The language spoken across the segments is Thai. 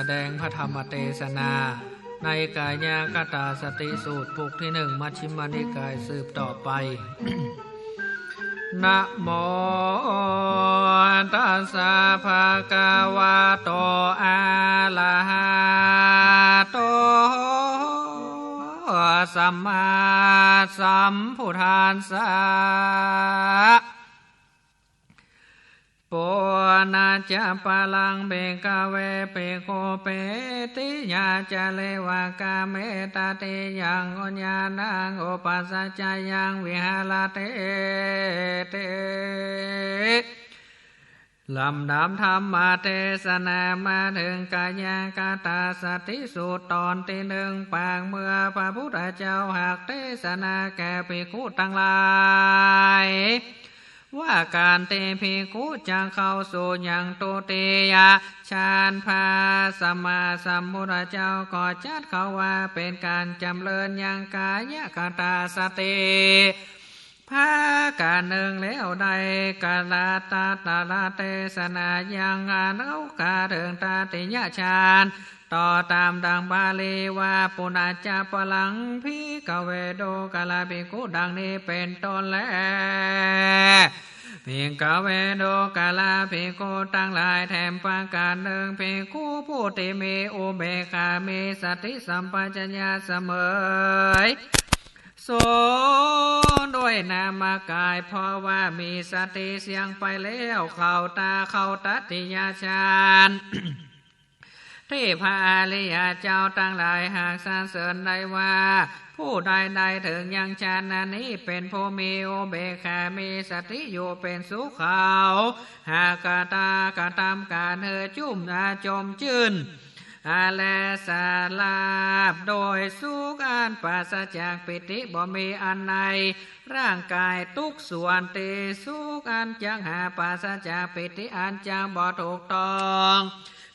จะได้แสดงพระธรรมเทศนา ในกายาคตาสติสูตรผูกที่หนึ่งมัชฌิมานิกายสืบต่อไป นะโมตัสสะภะคะวะโตอะระหะโตสัมมาสัมพุทธัสสะ ปุนาจะปะลังเบกาเวเปโกเปติยาจะเลวากาเมตาเตยังอญาณังโอปัสสะจายังวิหารเตเตลำดับธรรมเทศนามาถึงกายากาตาสติสูตรตอนที่หนึ่งปางเมื่อพระพุทธเจ้าหากเทศนาแก่ภิกขุทั้งหลาย ว่าการเตภิกขุจะเข้าสู่อย่างตุติยาฌานพาสมาสัมพุทธเจ้าก็จัดเขาว่าเป็นการจำเริญอย่างกายกตาสติพาการหนึ่งแล้วใดกาลาตาตาลาเทศนายังอานเอากาเดิงตาติยะฌาน ต่อตามดังบาลีว่าปุณาจาปลังพิกเวโดกาลาภิกุดังนี้เป็นต้นแล้วพิกเวโดกาลาภิกุตั้งหลายแถมประการหนึ่งภิกขุผู้ที่มีอุเบกามีสติสัมปชัญญะเสมอโสด้วยนามกายเพราะว่ามีสติเสียงไปแล้วเข้าตาเข้าตัติยาฌาน ที่พระอริยเจ้าตั้งหลายหากสรรเสริญได้ว่า ผู้ใดใดถึงยังฌานนั้นนี้เป็นผู้มีโอเบกขามีสติอยู่เป็นสุขเขาหากตากระทำการเธอจุ่มอาจมจืนอาแลสาลาบโดยสุขอนปราศจากปิติบ่มีอันใน ร่างกายทุกส่วนตีสุขอันจังหาปราศจากปิติอันจังบ่ถูกต้อง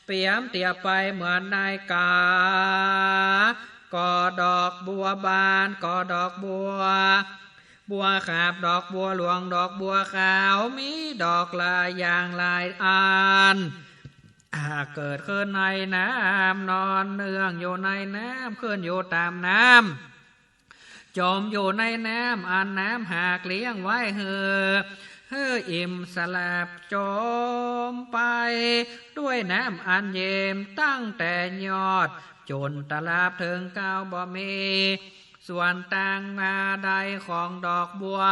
เปียมเตียไปเหมือนนายกาก่อดอกบัวบานก่อดอกบัว บัวขาบดอกบัวหลวงดอกบัวขาวมีดอกลายอย่างลายอันหากเกิดขึ้นในน้ำนอนเนื่องอยู่ในน้ำขึ้นอยู่ตามน้ำจมอยู่ในน้ำอันน้ำหากเลี้ยงไว้เหือ เฮืออิ่มสลับจมไป ด้วยน้ำอันเย็มตั้งแต่ยอด จนตลาบถึงเก้าบ่มี ส่วนต่างนาใดของดอกบัว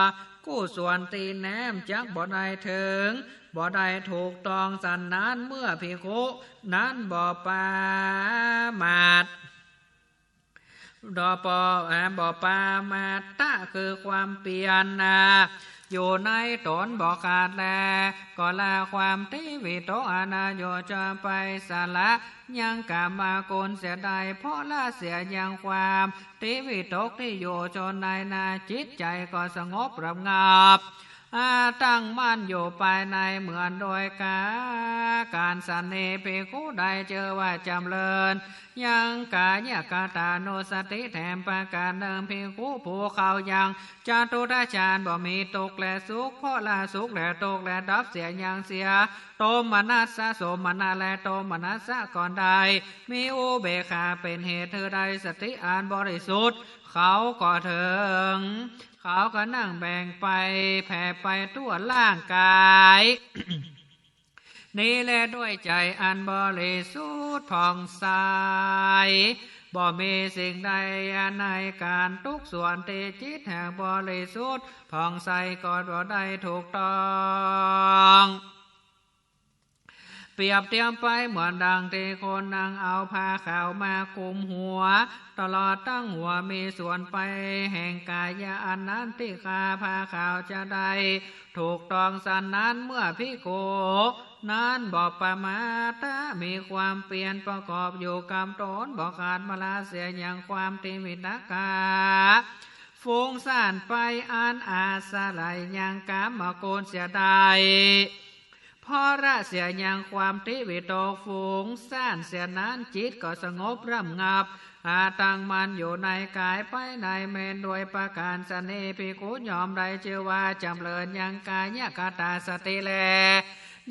กู้ส่วนตีแนมจักบ่ได้ถึง บ่ได้ถูกต้องสันนันเมื่อพิคุนั้นบ่ปามาดดอปอแอบ่ปามาตะคือความเปลี่ยนนาอยู่ในตนบ่ขาดแลก็ลาความที่วิโตอนาโยจะไปสาละยังกามาโกนเสียดเพราะละเสียยังความที่วิตกที่อยู่จนในนาจิตใจก็สงบระงับอา ตั้งมั่นอยู่ภายในเหมือนโดยกาการสันเนเปคูใดเจอว่าจำเริญ ยังกายกาตาโนสติแถมประการเดิมเพียงคู่ผู้เขายังจาตุราชานบ่มีตกและสุขเพราะละสุขและตกและดับเสียยังเสียโตมนัสสะโสมนาและโตมนัสสะก่อนใด มีอุเบขาเป็นเหตุเธอใดสติอานบริสุทธิ์ เขาก็ถึง เขาก็นั่งแบ่งไปแผ่ไปทั่วร่างกาย นี่แหละด้วยใจอันบริสุทธิ์ผ่องใสบ่มีสิ่งใดอันในการทุกส่วนติจิตแห่งบริสุทธิ์ผ่องใสก็บ่ได้ถูกต้อง เปรียบเทียมไปเหมือนดังที่คนนางเอาผ้าขาวมาคุมหัว ตลอดตั้งหัวมีส่วนไป แห่งกายอันนั้นที่คาผ้าขาวจะได้ ถูกต้องสันนั้นเมื่อพิโกนั้นบอกประมาตามีความเปลี่ยนประกอบอยู่กำตนบอกขาดมาลาเสียอย่างความติมิตกาฟุ้งซ่านไปอ่านอาสาไหลยังกามมโกนเสียดาย พอระเสียยังความทิวิโตกฝูงซ่านเสียนั้นจิตก็สงบร่ำงับ อาตังมันอยู่ในกายไปในเมนโดยประการสเนพิกุยอมได้ชื่อว่าจำเริญยังกายกตาสติแล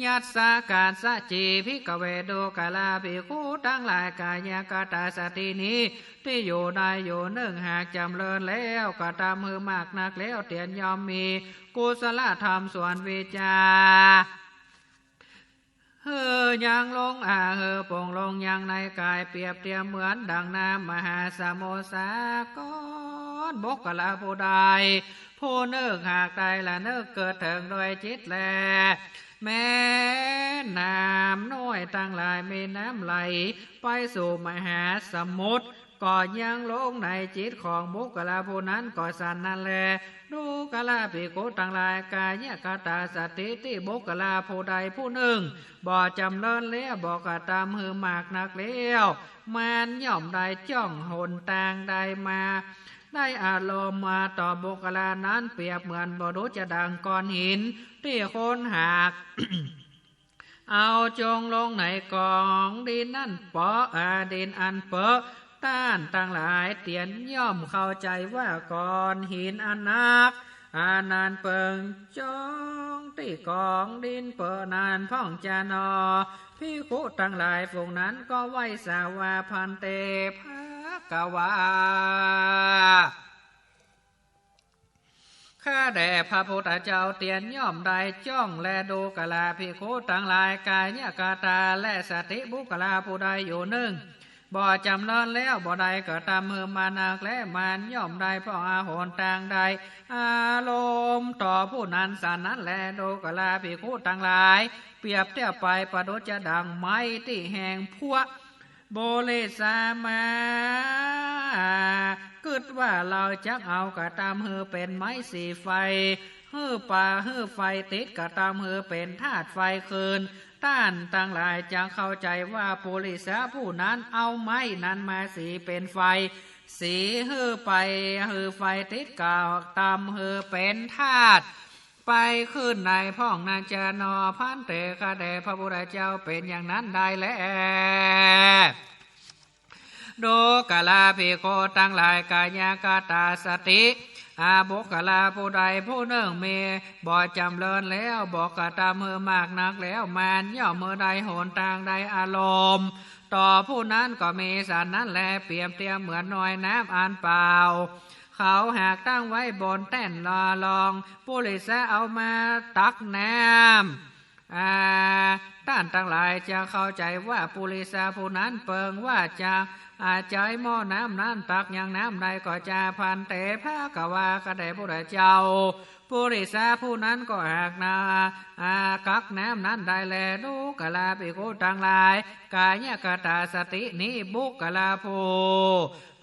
ยัตสาการสะจีพิกเวโดกาลาภิกขุทั้งหลายกายกตาสตินี้ ที่อยู่ในอยู่หนึ่งหากจำเริญแล้วก็ตามมือมากนักแล้วเตียนยอมมี กุศลธรรมส่วนวิจา เฮอยังลงอาเฮอปงลงยังในกายเปรียบเทียมเหมือนดังน้ำมหาสมุทรสากรบกกะลาผู้ใดผู้เนิกหากใดละเนิกเกิดถึงโดยจิตแล แม่น้ำน้อยตั้งหลายมีน้ำไหล ไปสู่มหาสมุทร ก็ยังลงในจิตของบุคลาผู้นั้นก็สันนั่นแลดูกลาปิโกต่างหลายกายกตาสติที่บุคลาผู้ใดผู้หนึ่ง บ่จำเลินเลี้ยบอกตามหือมากนักเลี้ยวมันย่อมได้จ้องหนต่างใดมาได้อารมณ์มาต่อบุคลานั้นเปรียบเหมือนบรุจะดังก้อนหิน ที่คนหัก เอาจงลงในกองดินนั่นเปาะอาดินอันเปอะ ต้านต่างหลายเตียนย่อมเข้าใจว่าก้อนหินอันนัก อานานเปิงจองตีกองดินเปินานพ่องจานอพี่คุตั้งหลายฝูงนั้นก็ไหวสาวาพันเตภากวาข้าแด่พระพุทธเจ้าเตียนย่อมได้จ้องแลดูกะลาพิโคตั้งหลายกายเนี่ยกาตาและสติบุกลาผู้ใดอยู่หนึ่ง บ่จำเนินแล้วบ่ใดก็ตามมือมานักและมันย่อมได้เพราะอาหนต่างใด อารมณ์ต่อผู้นั้นสานนั้นแลดูกลาพิโคตั้งหลาย เปรียบเทียบไปประดุจจะดังไม้ที่แห่งพวกโบเลสามาเกิดว่าเราจะเอากระตามเฮอเป็นไม้สีไฟเฮอป่าเฮอไฟติดกระตามเฮอเป็นธาตุไฟคืน ต้านต่างหลายจะเข้าใจว่าโพลิสาผู้นั้นเอาไม้นั้นมาสีเป็นไฟ สีเฮอไปเฮอไฟติดกาวตามเฮอเป็นธาตุไปขึ้นในพ่องนางจานอพันเตคาแดพระพุทธเจ้าเป็นอย่างนั้นได้แล้วดูกาลาภิโคตั้งหลายกายกาตาสติ อาบุกลาผู้ใดผู้หนึ่งเมบ่จำเริญแล้วบอกกะตามมือมากนักแล้วมันย่อมมือใดโหนต่างใดอารมณ์ ต่อผู้นั้นก็มีสารนั้นแลเปรียบเทียมเหมือนน้อยน้ำอันเปล่าเขาหากตั้งไว้บนแต้นลอลองผู้ลิสาเอามาตักน้ำ อาท่านทั้งหลายจะเข้าใจว่าปุริสาผู้นั้นเปิงว่าจะอาจใจหม้อน้ำนั้นตักอย่างน้ำใดก็จะพันเตพระกวากระเดพระเจ้าปุริสาผู้นั้นก็หากนาอากักน้ำนั้นได้แลดูกะลาปิโกตังหลาย กายกตาสตินี้บุกกะลาโพ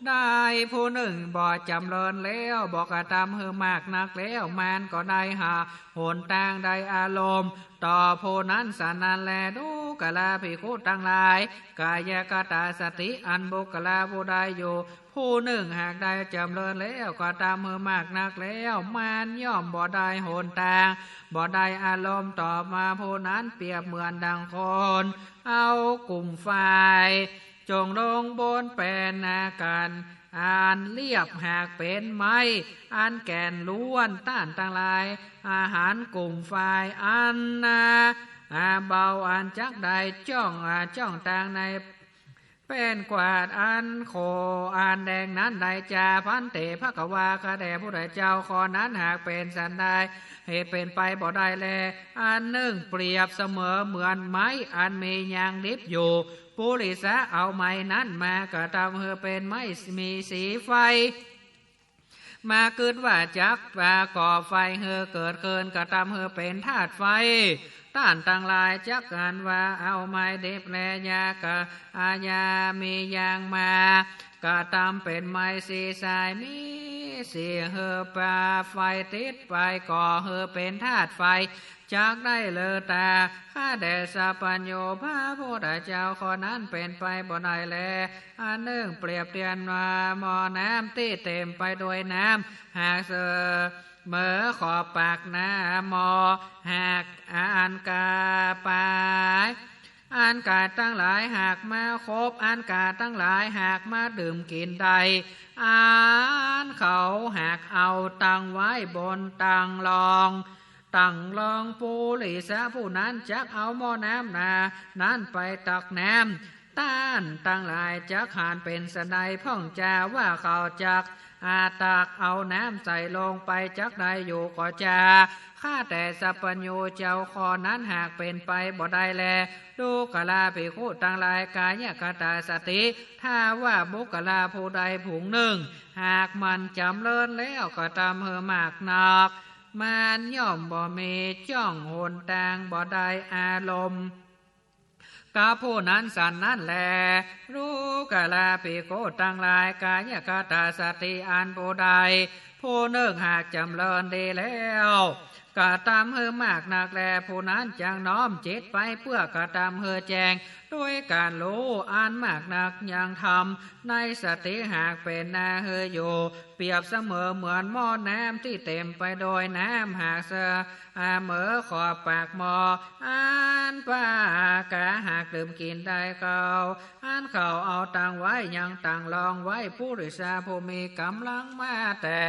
ได้ผู้หนึ่งบ่จำเริญแล้วบอกกระทำเฮือมากนักแล้วมันก็ได้หาหนต่างใดอารมณ์ ต่อผู้นั้นสานันแลดูกะลาภิกขุตั้งหลาย กายกตาสติอันบุกลาผู้ใดอยู่ ผู้หนึ่งหากได้จำเริญแล้วก็ตามมือมากนักแล้วมันย่อมบ่ได้โหนต่างบ่ได้อารมณ์ต่อมาผู้นั้นเปรียบเหมือนดังคน เอากลุ่มไฟ จงลงบนเป็นอาการอ่านเรียบหากเป็นไม้อันแก่นล้วนต้านต่างลาย อาหารกลุ่มไฟอันนาอาเบาอันจักใดจ้องอาจ้องต่างในเป็นกวาดอันโคอันแดงนั้นใดจาพันเตพระกวากระแดผู้ใดเจ้าคอนั้นหากเป็นสันใดเหตุเป็นไปบ่ได้แล อันหนึ่งเปรียบเสมอเหมือนไม้อันมียางดิบอยู่ ปุริสะเอาไม้นั้นมากระทำเธอเป็นไม้มีสีไฟ มาเกิดว่าจักปาก่อไฟเฮอเกิดเกินกระทำเฮอเป็นธาตุไฟ ต้านต่างหลายจักกันว่าเอาไม้เด็บแลยากะอาญามียางมากะตำเป็นไม้สีสายมีสีเฮอปลาไฟติดไปก่อเฮอเป็นธาตุไฟจากได้เลอตาข้าแด่สัพัญโยพระพุทธเจ้าขอนั้นเป็นไปบ่ได้แลอันหนึ่งเปรียบเทียนมามอน้ำที่เต็มไปด้วยน้ำหากเสือ เมื่อขอบปากหน้ำมอ หากอ่านกาปายอันกาตั้งหลายหากมาคบอันกาตั้งหลายหากมาดื่มกินใดอันเขาหากเอาตังไว้บนตังรองตั้งลองปูหลีสะผู้นั้นจักเอาหม้อน้ำนา นั้นไปตักน้ำต้านตั้งหลายจักหานเป็นสนายพ่องจาว่าเขาจัก อาตักเอาน้ำใส่ลงไปจักใดอยู่ก็จะข้าแต่สัพพญูเจ้าคอนั้นหากเป็นไปบ่ได้แล ดูกะลาภิกขุต่างลายกายกตาสติ ถ้าว่าบุกลาผู้ใดผงหนึ่ง หากมันจำเลินแล้วก็ตามเฮอมากนักมันย่อมบ่มีจ้องโหนตางบ่ได้อารมณ์ กาผู้นั้นสันนั้นแล รู้กะลาปิโกตั้งลายกายกตาสติอันผู้ใดผู้เนิ่งหากจำเริญดีแล้ว กะตามเฮอมากนักแลผู้นั้นจังน้อมเจิตไปเพื่อกะตามเฮอแจงด้วยการรู้อ่านมากนักยังทำในสติหากเป็นนาเฮออยู่เปรียบเสมอเหมือนหม้อน้ำที่เต็มไปโดยน้ำหากเสออาเหมอขอบปากหมออ่านปากะหากดื่มกินได้เขาอ่านเขาเอาตังไว้ยังตังลองไว้ผู้ริษาผู้มีกำลังมาแต่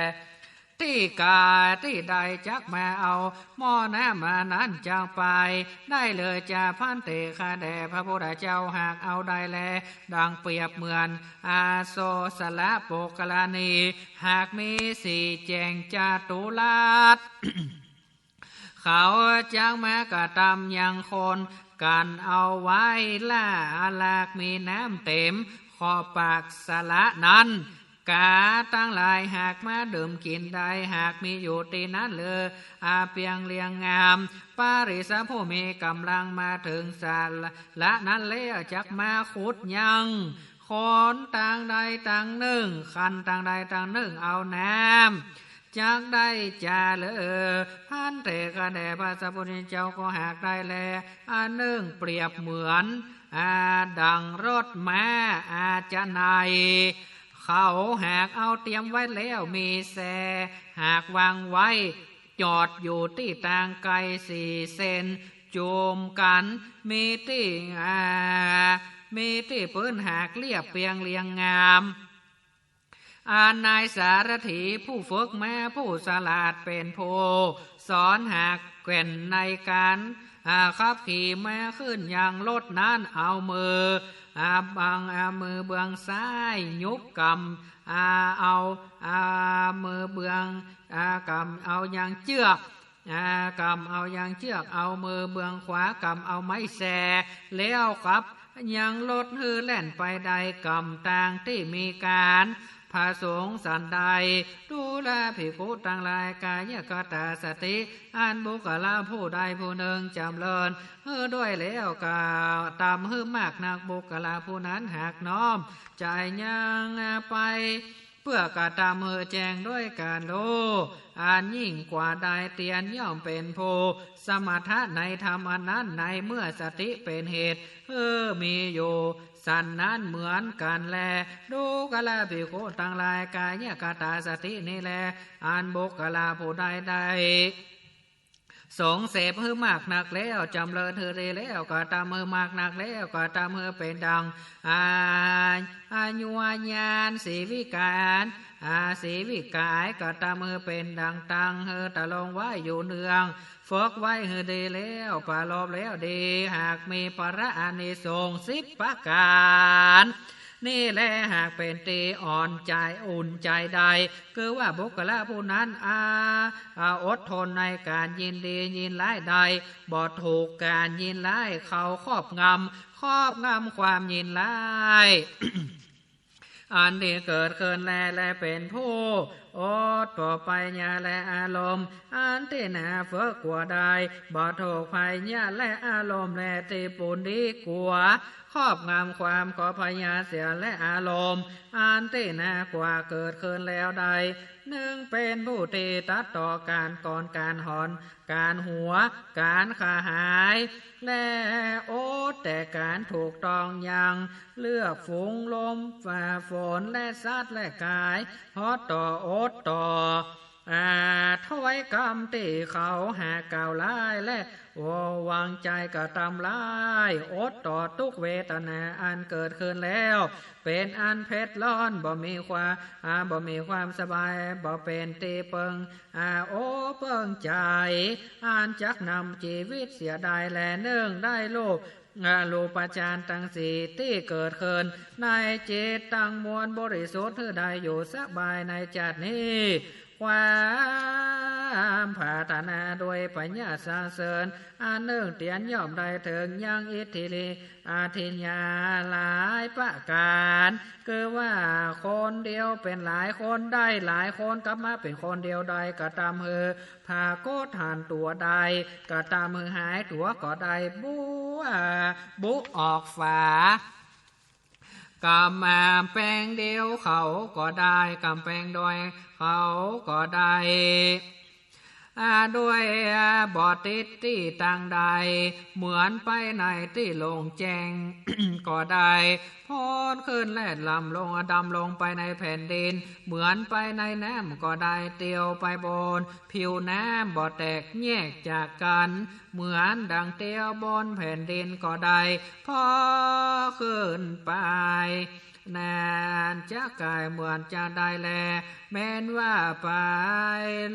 ที่กาที่ใดจักมาเอาหม้อน้ำมานั้นจางไป ได้เลยจะพันเตคาแด่พระพุทธเจ้าหากเอาได้แล ดังเปรียบเหมือน อาโซสละโปกลานีหากมีสี่แจงจาตุลาดเขาจังมากระทำยังคนกันเอาไว้ล่าลากมีน้ำเต็ม ขอปากสละนั้น กาตั้งหลายหากมาดื่มกินได้หากมีอยู่ตีนั้นเลยอาเปียงเลียงงามปาริสะผู้มีกำลังมาถึงสารละนั้นเลี้ยจักมาขุดยังขอนต่างใดต่างหนึ่ง คันต่างใดต่างหนึ่งเอาน้ำจากได้จาเลอพันเตกะแด่พระสัพพุทธเจ้าก็หากได้แลอันหนึ่งเปรียบเหมือนอาดังรถม้าอาจะนาย เขาหากเอาเตรียมไว้แล้วมีแสหากวางไว้ จอดอยู่ที่ทางไกลสี่เซนจูมกันมีที่อ่ามีที่ปืนหากเรียบเปียงเรียงงามอานายสารถีผู้ฝึกแม่ผู้สลาดเป็นผู้สอนหากแก่นในการอาขับขี่แม่ขึ้นอย่างรถนั้นเอามือ อาบังอามือเบื้องซ้ายยุบกำอาเอาอามือเบื้องอากำเอาอย่างเชือกกำเอาอย่างเชือกเอามือเบื้องขวากำเอาไม้แสแล้วครับยังลดฮือแล่นไปใดกำต่างที่มีการ พระสงฆ์สันใดดูแลภิกขุต่างลายกายกตาสติ อันบุคลาผู้ใดผู้หนึ่งจำเริญเฮือด้วยแล้วกาตามฮือมากนักบุคลาผู้นั้นหากน้อม ใจยังไปเพื่อกระทำเฮอแจงด้วยการโลอันยิ่งกว่าใดเตียนย่อมเป็นโพ สมถะในธรรมอันนั้นในเมื่อสติเป็นเหตุเออมีอยู่ สันนั้นเหมือนกันแล ดูกะลาภิกขุต่างหลายกายเนี่ยกตาสตินี่แลอันบุกกะลาผู้ใดใดสงเสพฮือมากหนักแล้วจำเริญเธอเรแล้วก็ตามมือมากหนักแล้วก็ตามมือเป็นดังอาอายุวญาณสีวิการอาสีวิกายก็ตามมือเป็นดังตังเฮอตะลงไว้อยู่เนือง ฝึกไว้เฮอดีแล้วปลาลบแล้วดีหากมีประอานิสงสิบประการนี่แหละหากเป็นตีอ่อนใจอุ่นใจใด คือว่าบุคลาผู้นั้นอาอาอดทนในการยินดียินร้ายใดบ่ถูกการยินร้ายเขาครอบงำครอบงำความยินร้าย อันที่เกิดเกินแลและเป็นผู้อดต่อไปญาและอารมณ์ อันที่หนาเฟือกกว่าใดบ่ถูกภัยญาและอารมณ์และที่ปุนดีกว่าครอบงำความขอพยาเสียและอารมณ์ อันที่หนากว่าเกิดขึ้นแล้วใด หนึ่งเป็นผู้ตีตัดต่อการก่อนการหอน การหัว การขาหายและโอดแต่การถูกต้องยัง เลือกฝูงลมฝ่าฝนและสัตว์และกายฮอดต่อโอดต่ออาถอยกรรมตีเขาหาก่าลายและ ววางใจกระทำลายอดต่อทุกเวทนาอันเกิดขึ้นแล้ว เป็นอันเพชรร้อนบ่มีความอาบ่มีความสบายบ่เป็นตีเปิงอาโอเปิงใจอันจักนำชีวิตเสียดายแลเนื่องได้โลกอาลูปจารตังสี่ที่เกิดขึ้นในจิตตังมวลบริสุทธิ์ใดอยู่สบายในจัดนี้ความ พัฒนาโดยปัญญาสาเสริญอันหนึ่งเตียนย่อมได้ถึงยังอิทธิลีอาทิญญาหลายประการ คือว่าคนเดียวเป็นหลายคนได้หลายคนกลับมาเป็นคนเดียวใดก็ตามเฮอพาโกทานตัวใดก็ตามมือหายตัวก็ได้บุบุออกฝากำมาแปงเดียวเขาก็ได้กำแปลงดอยเขาก็ได้ ด้วยบอติดที่ต่างใด เหมือนไปในที่ลงแจงก็ได้พอนขึ้นแลดลำลงดำลงไปในแผ่นดิน เหมือนไปในน้ำก็ได้เตียวไปบน ผิวน้ำบ่แตกแยกจากกัน เหมือนดังเตียวบนแผ่นดินก็ได้พอขึ้นไป นานจะกายเหมือนจะได้แล แม้นว่าไป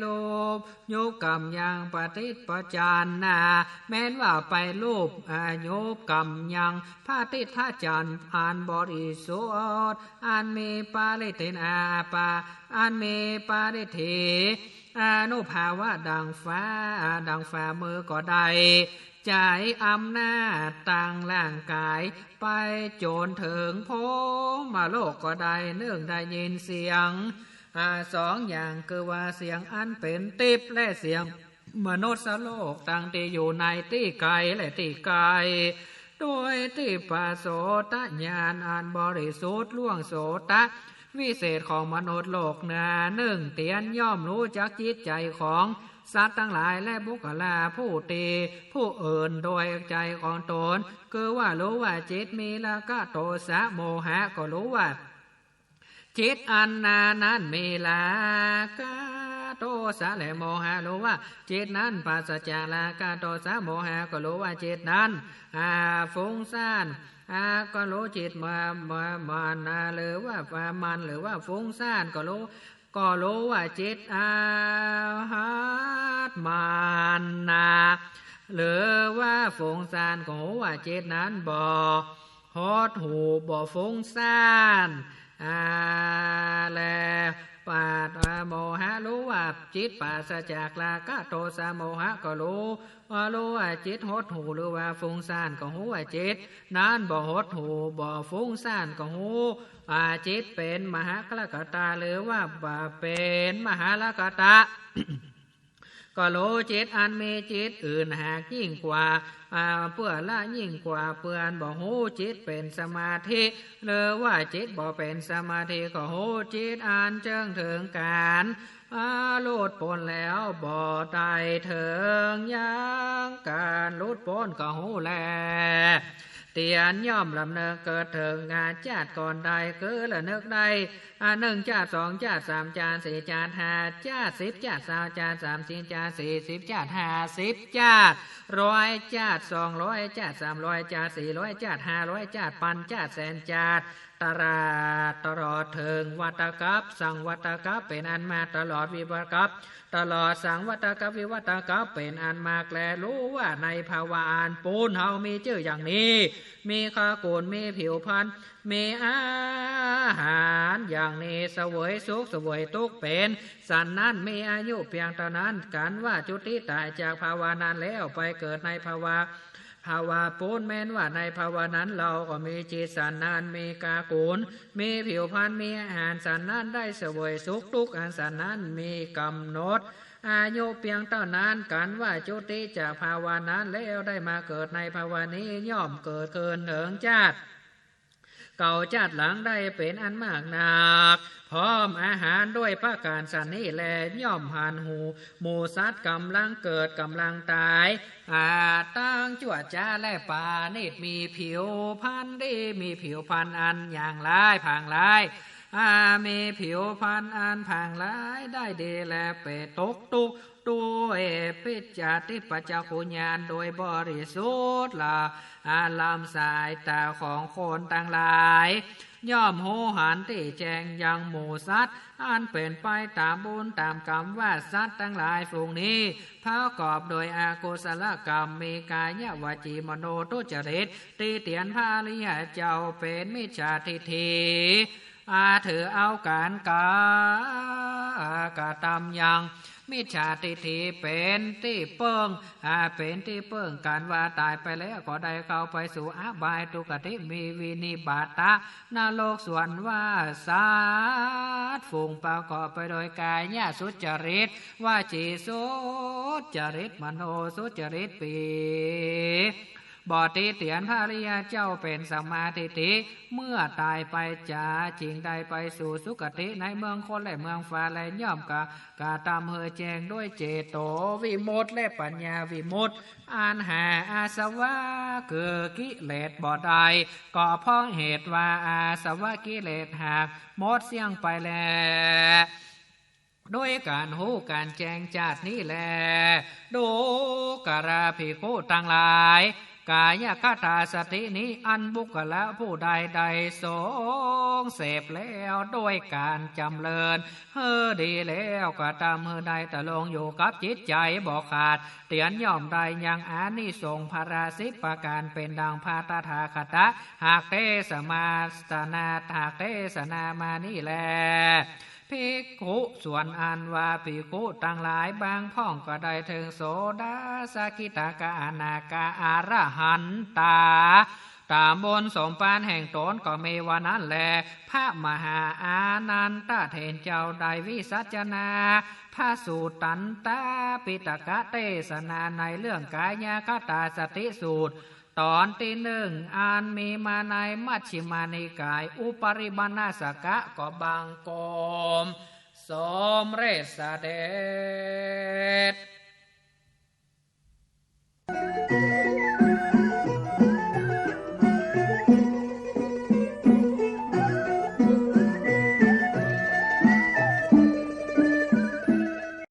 ลูบยุบกรรมยังปฏิปจานนาแม้นว่าไปลูบอายุกรรมยังพระติทาจันอ่านบริสุทธิ์อันมีปาลิตินอาปาอันมีปาลิธิ อนุภาวะดังฟ้า ดังฝ่ามือก็ได้ใจอำนาจต่างร่างกาย ไปโจนถึงโพมาโลกก็ได้เนื่องได้ยินเสียงอสองอย่างคือว่าเสียงอันเป็นติบและเสียงมนุษย์โลกต่างที่อยู่ในที่ไกลและที่ไกลโดยที่ปาโสตญาณอันบริสุทธิ์ล่วงโสตะ วิเศษของมนุษย์โลกนาหนึ่งเตียนย่อมรู้จักจิตใจของสัตว์ทั้งหลายและบุคลาผู้ตีผู้เอื่นโดยใจของตนคือว่ารู้ว่าจิตมีแล้วก็โตสะโมหะก็รู้ว่าจิตอันนานั้นมีละกา โตสะและโมหะรู้ว่าจิตนั้นปัสจาลากาโตสะโมหะก็รู้ว่าจิตนั้นอาฟุ้งซ่านอาก็รู้จิตมามามันหรือว่ามันหรือว่าฟุ้งซ่านก็รู้ก็รู้ว่าจิตอาหัดมานาหรือว่าฟงซานก็รู้ว่าจิตนั้นบ่ฮอดหูบ่ฟงซานอาแล้ว ปาดโมหะรู้ว่าจิตปาสจากลากะโตสะโมหะก็รู้ว่ารู้ว่าจิตหดหูหรือว่าฟุ้งซ่านก็หูว่าจิตนั้นบ่หดหูบ่ฟุ้งซ่านก็หูอาจิตเป็นมหากรกตาหรือว่าบ่เป็นมหาลกตา ก็โลจิตอันมีจิตอื่นหากยิ่งกว่าเพื่อละยิ่งกว่าเพื่อนบอกหูจิตเป็นสมาธิหรือว่าจิตบ่เป็นสมาธิก็โหจิตอันเจิงถึงการอาลุดปนแล้วบ่ไดถึงยังการลุดปนก็หูแล เตียนย่อมลำเนินเกิดถึงงานจาดก่อนใดคือละนึกได้อ่าหนึ่งจาดสองจาดสามจาดสี่จาดห้าจาดสิบจาดสามจาดสามสี่จาดสี่สิบจาดห้าสิบจาดร้อยจาดสองร้อยจาดสามร้อยจาดสี่ร้อยจาดห้าร้อยจาดปันจาดแสนจาดตราตลอดเถึงวัตกับสังวัตกับเป็นอันมาตลอดวิวัตกับตลอดสังวัตกับวิวัตกับเป็นอันมากแลรู้ว่าในภาวะอันปูนเฮามีชื่ออย่างนี้ มีข้ากูลมีผิวพันธ์ มีอาหารอย่างนี้สวยสุขสวยทุกเป็นสันนั้นมีอายุเพียงเท่านั้นกันว่าจุติตายจากภาวะนั้นแล้วไปเกิดในภาวะภาวะปูนแม้นว่าในภาวะนั้นเราก็มีจิตสันนานมีกากูลมีผิวพรรณมีอาหารสันนันได้เสวยสุขทุกอันสันนันมีกำหนด อายุเพียงเท่านั้นกันว่าจุติจากภาวะนั้นแล้วได้มาเกิดในภาวะนี้ย่อมเกิดเกินเหิงจาด เก่าจัดหลังได้เป็นอันมากนัก พร้อมอาหารด้วยพระการสันนี่แลย่อมหันหู หมูสัตว์กำลังเกิดกำลังตาย อาตั้งจวดจ้าและปานิดมีผิวพันธ์ดีมีผิวพันธ์อันอย่างไรพังไรอามีผิวพันธ์อันผางลายได้ดีแลเปตกตุก ด้วยปิจาติปัจจคุญานโดยบริสุทธิ์ละอาลามสายตาของคนต่างหลาย ย่อมโหหันที่แจงยังหมูสัตว์ อันเป็นไปตามบุญตามกรรมว่าสัตว์ทั้งหลายฝูงนี้ประกอบโดยอากุศลกรรมมีกายวาจีมโนทุจริตตีเตียนพาลิยาเจ้าเป็นมิจฉาทิฐิอาถือเอาการกากระทำยังมิจฉาทิฏฐิเป็นที่เปิงอาเป็นที่เปิงการว่าตายไปแล้วก็ได้เข้าไปสู่อาบายทุกติมีวินิบาตะนรกส่วนว่าสัตวงประกอบไปโดยกายญาสุจริตว่าจีสุจริตมโนสุจริตปี บอติเตียนภาริยาเจ้าเป็นสมาทิฏฐิเมื่อตายไปจะจริงใดไปสู่สุคติในเมืองคนและเมืองฟ้าและย่อมกะกาตามเฮแจงด้วยเจโตวิมุตและปัญญาวิมุตอันหาอาสวะเกิดกิเลสบ่ใดก็เพราะเหตุว่าอาสวะกิเลสหากหมดเสี่ยงไปแล้วด้วยการหูการแจงจาดนี่แหละดูกราภิกขุต่างหลาย กายคตาสตินี้อันบุคละผู้ใดใดสงเสพแล้วด้วยการจำเริญเฮอดีแล้วก็ตามเฮอใดแต่ลงอยู่กับจิตใจบอกขาดเตียนย่อมใดยังอานิสงส์พาราสิปการเป็นดังพาตถาคตะหากเทสมาสนาหากเทศนามานี่แล ภิกขุส่วนอันว่าภิกขุต่างหลายบางพ่องก็ได้ถึงโสดาสกิตากาอนาคาอารหันตา ตามบนสมปานแห่งตนก็มีวันนั้นแล พระมหาอานันตเทนเจ้าได้วิสัชนาพระสูตรตันตาปิตกะเทศนาในเรื่องกายคตาสติสูตร ตอนที่หนึ่งอานมีมาในมัชฌิมานิกาย อุปริบานาสกะก็บางกอมสมเรสเดช